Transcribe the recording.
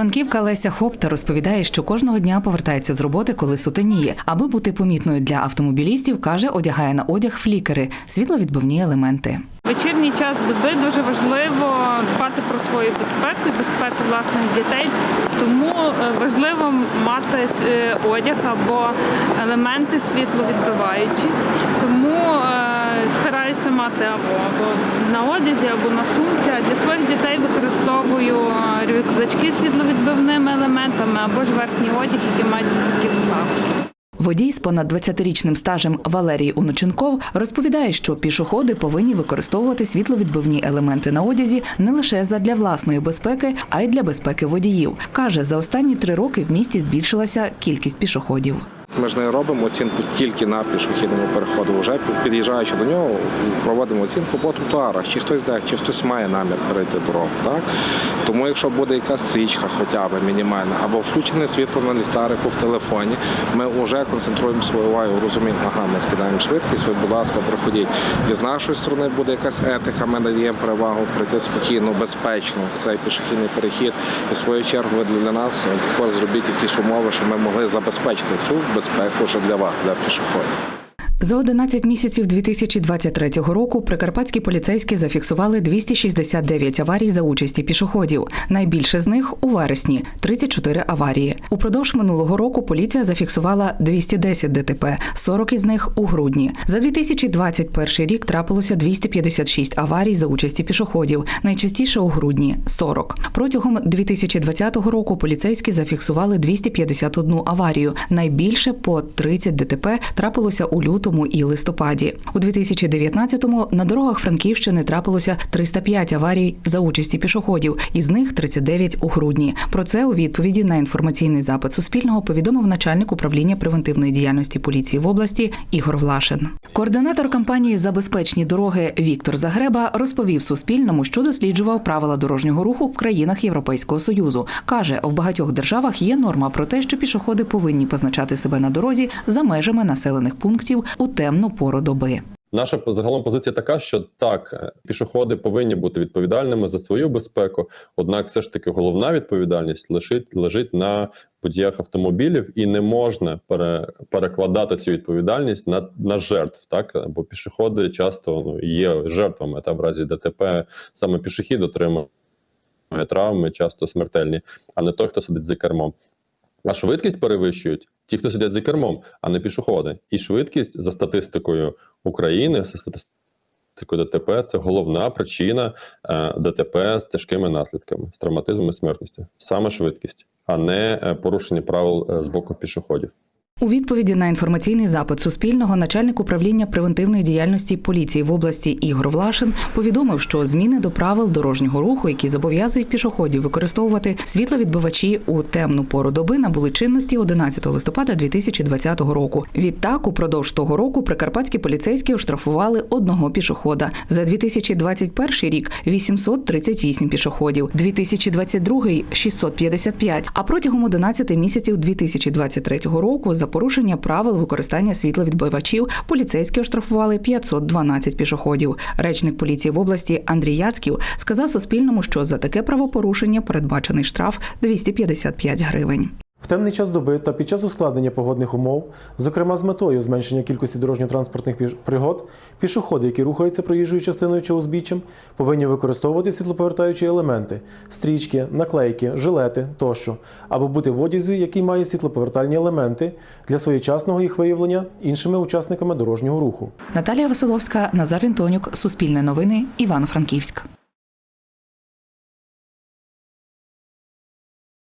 Франківка Леся Хопта розповідає, що кожного дня повертається з роботи, коли сутеніє. Аби бути помітною для автомобілістів, каже, одягає на одяг флікери, світловідбивні елементи. Вечірній час доби дуже важливо дбати про свою безпеку і безпеку власних дітей. Тому е, важливо мати е, одяг або елементи світловідбиваючі. Тому е, мати або, або на одязі, або на сумці. Для своїх дітей використовую е, рюкзачки світловідбивними елементами або ж верхній одяг, які мають такі вставки. Водій з понад 20-річним стажем Валерій Уноченков розповідає, що пішоходи повинні використовувати світловідбивні елементи на одязі не лише задля власної безпеки, а й для безпеки водіїв. каже, за останні три роки в місті збільшилася кількість пішоходів. Ми ж не робимо оцінку тільки на пішохідному переходу. Вже під'їжджаючи до нього, проводимо оцінку по тротуарах, чи хтось де, чи хтось має намір перейти дорогу. Так? Тому якщо буде якась стрічка, хоча б мінімальна, або включене світло на ліхтарику в телефоні, ми вже концентруємо свою увагу, розуміємо, ага, ми скидаємо швидкість, ви, будь ласка, проходіть. І з нашої сторони буде якась етика, ми надаємо перевагу пройти спокійно, безпечно цей пішохідний перехід. І в свою чергу для нас також зробіть якісь умови, щоб ми могли забезпечити цю безпеку вже для вас, для пішоходів. За 11 місяців 2023 року прикарпатські поліцейські зафіксували 269 аварій за участі пішоходів. Найбільше з них у вересні 34 аварії. Упродовж минулого року поліція зафіксувала 210 ДТП, 40 із них у грудні. За 2021 рік трапилося 256 аварій за участі пішоходів. Найчастіше у грудні 40. Протягом 2020 року поліцейські зафіксували 251 аварію. Найбільше по 30 ДТП трапилося у лютому і листопаді. У 2019-му на дорогах Франківщини трапилося 305 аварій за участі пішоходів, із них 39 у грудні. Про це у відповіді на інформаційний запит Суспільного повідомив начальник управління превентивної діяльності поліції в області Ігор Влашин. Координатор кампанії за безпечні дороги Віктор Загреба розповів Суспільному, що досліджував правила дорожнього руху в країнах Європейського союзу. каже, в багатьох державах є норма про те, що пішоходи повинні позначати себе на дорозі за межами населених пунктів у темну пору доби. Наша загалом позиція така, що так, е, пішоходи повинні бути відповідальними за свою безпеку. Однак, все ж таки, головна відповідальність лежить лежить на водіях автомобілів, і не можна пере, перекладати цю відповідальність на на жертв. Так бо пішоходи часто ну є жертвами та в разі ДТП саме пішохід отримує травми, часто смертельні, а не той, хто сидить за кермом. А швидкість перевищують ті, хто сидять за кермом, а не пішоходи. І швидкість за статистикою України, за статистикою ДТП, це головна причина е, ДТП з тяжкими наслідками, з травматизмом і смертністю. Саме швидкість, а не е, порушення правил е, з боку пішоходів. У відповіді на інформаційний запит Суспільного начальник управління превентивної діяльності поліції в області Ігор Влашин повідомив, що зміни до правил дорожнього руху, які зобов'язують пішоходів використовувати світловідбивачі у темну пору доби, набули чинності 11 листопада 2020 року. Відтак, упродовж того року прикарпатські поліцейські оштрафували одного пішохода. За 2021 рік 838 пішоходів, 2022 – 655, А протягом 11 місяців 2023 року за порушення правил використання світловідбивачів поліцейські оштрафували 512 пішоходів. Речник поліції в області Андрій Яцьків сказав Суспільному, що за таке правопорушення передбачений штраф 255 гривень. Темний час доби та під час ускладнення погодних умов, зокрема з метою зменшення кількості дорожньо-транспортних пригод, пішоходи, які рухаються проїжджою частиною чи узбіччям, повинні використовувати світлоповертаючі елементи, стрічки, наклейки, жилети тощо, або бути в одязі, який має світлоповертальні елементи для своєчасного їх виявлення іншими учасниками дорожнього руху. Наталія Василовська, Назар Вінтонюк, Суспільне новини, Івано-Франківськ.